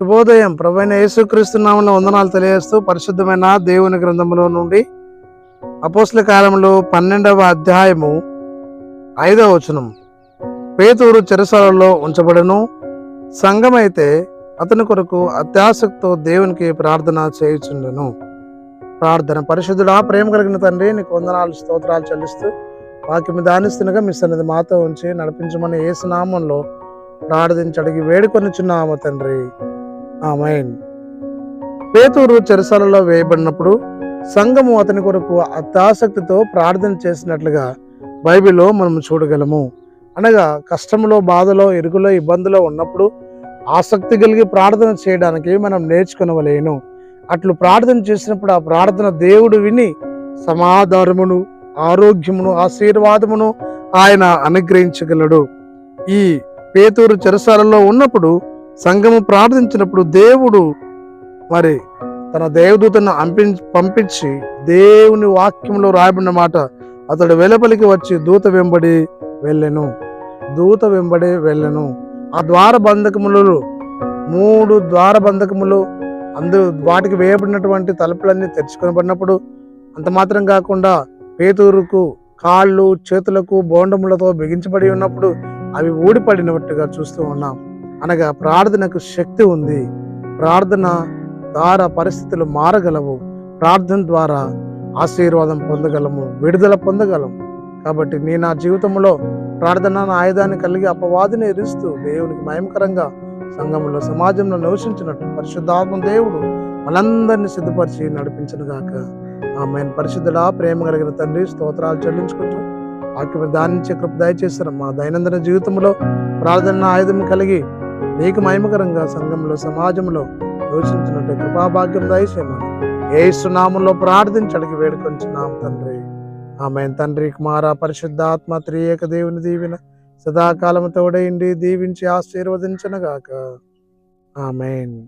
శుభోదయం. ప్రభైన యేసుక్రీస్తునామంలో వందనాలు తెలియజేస్తూ పరిశుద్ధమైన దేవుని గ్రంథములో నుండి అపోస్ల కాలంలో పన్నెండవ అధ్యాయము ఐదవ వచనం. పేతూరు చెరసాలలో ఉంచబడను. సంఘమైతే అతని కొరకు అత్యాసక్తితో దేవునికి ప్రార్థన చేయుచుండెను. ప్రార్థన పరిశుద్ధుడా ప్రేమ కలిగిన తండ్రి నీకు వందనాలు స్తోత్రాలు చెల్లిస్తూ వాక్యం దానిస్తుండగా మీ సన్నిధి మాతో ఉంచి నడిపించమని ఏసునామంలో ప్రార్థించి అడిగి వేడుకొనిచున్నాము తండ్రి. ఆమెన్. పేతూరు చెరసాలలో వేయబడినప్పుడు సంఘము అతని కొరకు అత్యాసక్తితో ప్రార్థన చేసినట్లుగా బైబిల్లో మనం చూడగలము. అనగా కష్టంలో బాధలో ఇరుగులో ఇబ్బందులో ఉన్నప్పుడు ఆసక్తి కలిగి ప్రార్థన చేయడానికి మనం నేర్చుకునవలేను. అట్లు ప్రార్థన చేసినప్పుడు ఆ ప్రార్థన దేవుడు విని సమాధానమును ఆరోగ్యమును ఆశీర్వాదమును ఆయన అనుగ్రహించగలడు. ఈ పేతూరు చెరసాలలో ఉన్నప్పుడు సంఘము ప్రార్థించినప్పుడు దేవుడు మరి తన దేవదూతను అంపి పంపించి దేవుని వాక్యంలో రాయబడిన మాట అతడు వెలుపలికి వచ్చి దూత వెంబడి వెళ్ళెను. దూత వెంబడి వెళ్ళెను. ఆ ద్వార బంధకములు మూడు ద్వార బంధకములు అందు వాటికి వేయబడినటువంటి తలుపులన్నీ తెరుచుకొనబడినప్పుడు అంత మాత్రం కాకుండా పేతూరుకు కాళ్ళు చేతులకు బోండములతో బిగించబడి ఉన్నప్పుడు అవి ఊడిపడినట్టుగా చూస్తూ ఉన్నాం. అనగా ప్రార్థనకు శక్తి ఉంది. ప్రార్థన ద్వారా పరిస్థితులు మారగలవు. ప్రార్థన ద్వారా ఆశీర్వాదం పొందగలము విడుదల పొందగలము. కాబట్టి నీ నా జీవితంలో ప్రార్థన ఆయుధాన్ని కలిగి అపవాదిని ఎరుస్తూ దేవునికి మయంకరంగా సంఘంలో సమాజంలో నివసించినట్టు పరిశుద్ధాత్మ దేవుడు మనందరినీ సిద్ధపరిచి నడిపించనుగాక ఆమె పరిశుద్ధుడా ప్రేమ కలిగిన తండ్రి స్తోత్రాలు చెల్లించుకుంటూ వాక్యం దానించే కృప దయచేస్తారు మా దైనందిన జీవితంలో ప్రార్థన ఆయుధం కలిగి నీకు మహిమకరంగా సంఘంలో సమాజంలో యోచించినట్టు కృపాభాగ్యం దయచేయమని. ఏ సునామంలో ప్రార్థించడికి వేడుకొంచున్నాం తండ్రి. ఆమె తండ్రి కుమార పరిశుద్ధాత్మ త్రియేక దేవుని దీవిన సదాకాలం తోడైండి దీవించి ఆశీర్వదించనగాక. ఆమెన్.